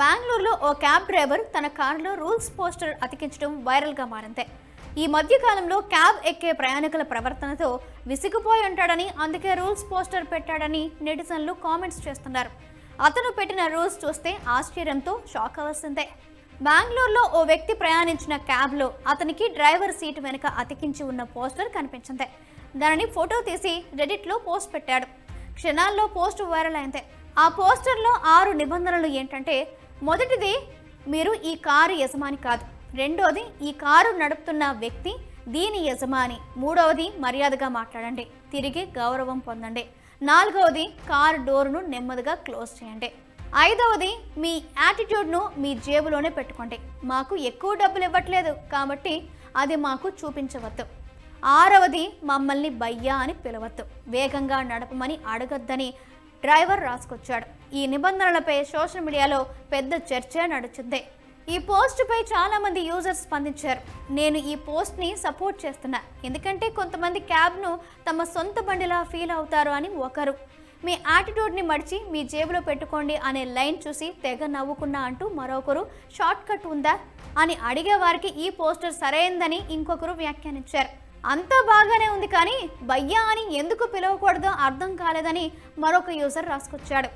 బెంగళూరులో ఓ cab driver తన కారులో రూల్స్ పోస్టర్ అతికించడం వైరల్గా మారింది. ఈ మధ్యకాలంలో క్యాబ్ ఎక్కే ప్రయాణికుల ప్రవర్తనతో విసిగిపోయి ఉంటాడని అందుకే రూల్స్ పోస్టర్ పెట్టాడని నెటిజన్లు కామెంట్స్ చేస్తున్నారు. అతను పెట్టిన రూల్స్ చూస్తే ఆశ్చర్యంతో షాక్ అవ్వాల్సిందే. బెంగళూరులో ఓ వ్యక్తి ప్రయాణించిన క్యాబ్లో అతనికి డ్రైవర్ సీట్ వెనుక అతికించి ఉన్న పోస్టర్ కనిపించింది. దానిని ఫోటో తీసి రెడిట్లో పోస్ట్ పెట్టాడు. క్షణాల్లో పోస్ట్ వైరల్ అయింది. ఆ పోస్టర్లో ఆరు నిబంధనలు ఏంటంటే మొదటిది మీరు ఈ కారు యజమాని కాదు. రెండోది ఈ కారు నడుపుతున్న వ్యక్తి దీని యజమాని. మూడవది మర్యాదగా మాట్లాడండి. తిరిగి గౌరవం పొందండి. నాలుగవది కారు డోర్ను నెమ్మదిగా క్లోజ్ చేయండి. ఐదవది మీ యాటిట్యూడ్ను మీ జేబులోనే పెట్టుకోండి. మాకు ఎక్కువ డబ్బులు ఇవ్వట్లేదు కాబట్టి అది మాకు చూపించవద్దు. ఆరవది మమ్మల్ని బయ్యా అని పిలవద్దు. వేగంగా నడపమని అడగొద్దని డ్రైవర్ రాసుకొచ్చాడు. ఈ నిబంధనలపై సోషల్ మీడియాలో పెద్ద చర్చ నడుచుంది. ఈ పోస్ట్పై చాలామంది యూజర్స్ స్పందించారు. నేను ఈ పోస్ట్ని సపోర్ట్ చేస్తున్నా. ఎందుకంటే కొంతమంది క్యాబ్ను తమ సొంత బండిలా ఫీల్ అవుతారు అని ఒకరు. మీ యాటిట్యూడ్ని మడిచి మీ జేబులో పెట్టుకోండి అనే లైన్ చూసి తెగ నవ్వుకున్నా అంటూ మరొకరు షార్ట్ కట్ ఉందా? అని అడిగే వారికి ఈ పోస్టర్ సరైందని ఇంకొకరు వ్యాఖ్యానించారు. అంతా బాగానే ఉంది కానీ భయ్యా అని ఎందుకు పిలవకూడదో అర్థం కాలేదని మరొక యూజర్ రాసుకొచ్చాడు.